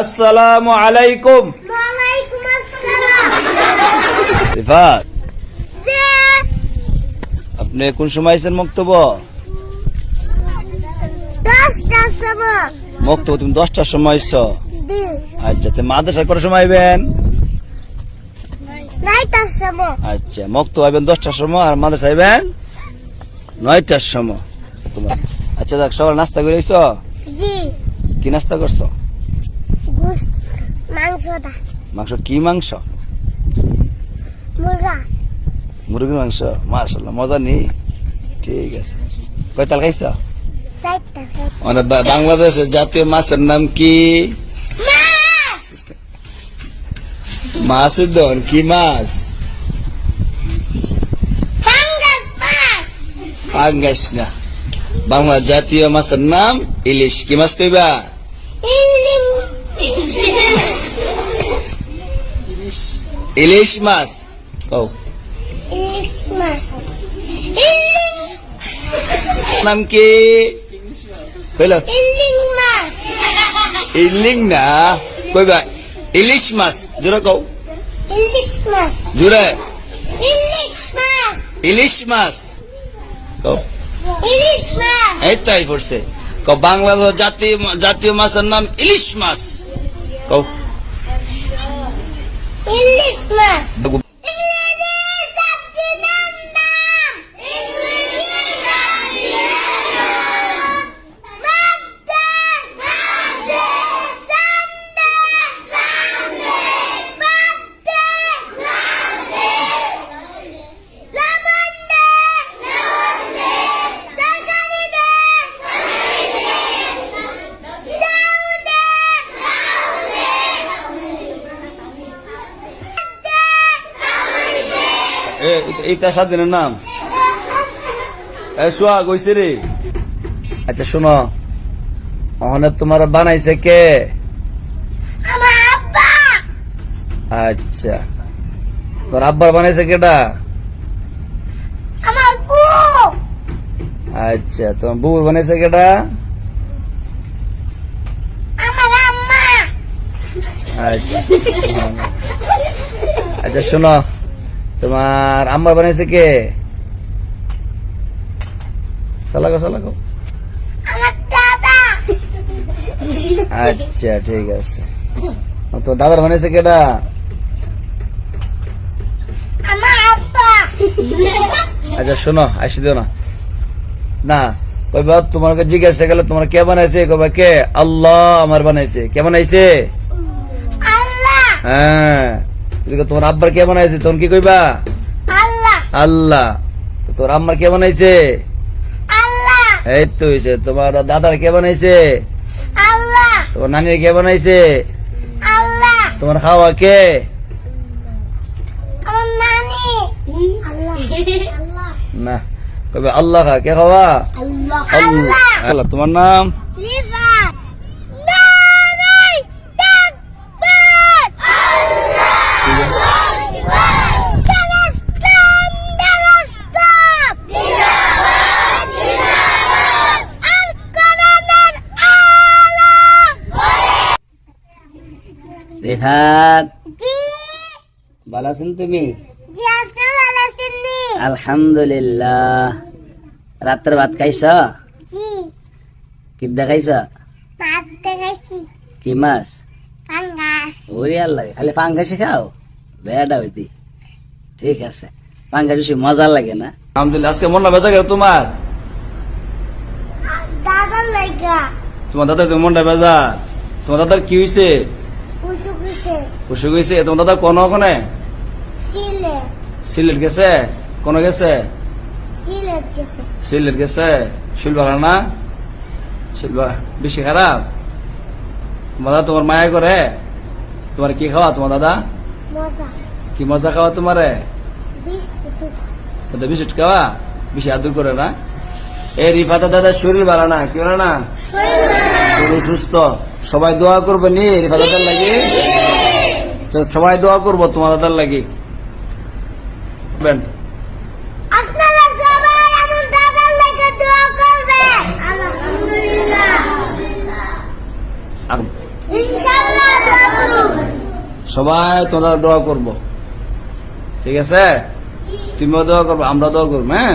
আসসালামু আলাইকুম। রিফাত। আপনি কোন সময় আছেন মক্তব তুমি দশটার সময় আইছো। আচ্ছা তুমি মাদ্রাসায় কটার সময় আইবেন? আচ্ছা মক্তব আইবেন দশটার সময় আর মাদ্রাসা আইবেন নয়টার সময়। তোমার আচ্ছা দেখ সকাল নাস্তা করে কি নাস্তা করছ? মাংসটা। মাংস কি মাংস? মুরগা। মুরগির মাংস মার্শাল্লাহ মজা নেই। ঠিক আছে। কয় তাল খাইছ? মানে বাংলাদেশের জাতীয় মাছের নাম কি? মাছ! মাছের দন কি মাছ? পাঙ্গাস না। বাংলা জাতীয় মাছের নাম ইলিশ। কি মাছ কইবা? ইলিশ মাছ। কও। ইলিশ মাছ। ইলিং নাম কি? কইল। ইলিং না। কইবা ইলিশ মাছ। জোরে কও। ইলিশ মাছ। জোরে। ইলিশ মাছ। ইলিশ মাছ। কও। ইলিশ মাছ। এই তো এই পড়ছে। কও বাংলাদেশ জাতীয় জাতীয় মাছের নাম ইলিশ মাছ। কও ইলিশ মাছ এইটা স্বাধীনের নাম। সোয়া কইছে রে। আচ্ছা শোনো। ওখানে তোমার বানাইছে কে? আচ্ছা। তোর আব্বার বানাইছে কেটা আচ্ছা তোমার বউ বানাইছে কেটা আচ্ছা আচ্ছা শোনো। তোমার আম্মার বানাইছে কে? সালাগো সালাগো। আচ্ছা ঠিক আছে। তো দাদার বানাইছে কেটা আচ্ছা শোনো আসি দিও না। না কইবা তোমার কাছে জিজ্ঞাসা গেলে তোমার কে বানাইছে? কইবা কে? আল্লাহ আমার বানাইছে। কে বানাইছে? হ্যাঁ। তোমার আব্বার কে বানাইছে? তখন কি কইবা? আল্লাহ। তোর আম্মার কে বানাইছে? এই তো হইছে। তোমার দাদার কে বানাইছে? তোমার নানির কে বানাইছে? তোমার খাওয়া কে? না। কইবা আল্লাহ কে খাওয়া? আল্লাহ, তোমার নাম? রেহাত জি। ভালো আছেন তুমি? আলহামদুলিল্লাহ। রাত্রে ভাত খাইছ? জি। কি দেখাইছ? কি মাছ? ওরে আল্লাহ খালি পাঙ্গাসি খাও? বেড়া হইতি ঠিক আছে। পাঙ্গাস বেশি মজা লাগে না? আলহামদুলিল্লাহ আজকে মন বেজা গেল তোমার? তোমার দাদা তুমি মনটা বেজা তোমার দাদার কি হয়েছে খুশি হয়েছে? তোমার দাদা কোন ওখানে সিলে সিলেট গেছে? কোন গেছে? সিলেট গেছে। শিলবালা না? শিলবালা বেশি খারাপ? তোমার দাদা তোমার মায়া করে? তোমার কি খাওয়া তোমার দাদা? কি মজা খাওয়া তোমারে? দাদা বিস্কুট খাওয়া? বেশি আদর করে না? এই রিফাতা দাদা শরীর ভালো না? কি বলে না? শরীর সুস্থ। সবাই দোয়া করবে নি রিফা দাদার লাগে? সবাই দোয়া করব তোমার দাদার লাগে সবাই তোমরা দোয়া করব। ঠিক আছে? তুমিও দোয়া করব আমরা দোয়া করব হ্যাঁ?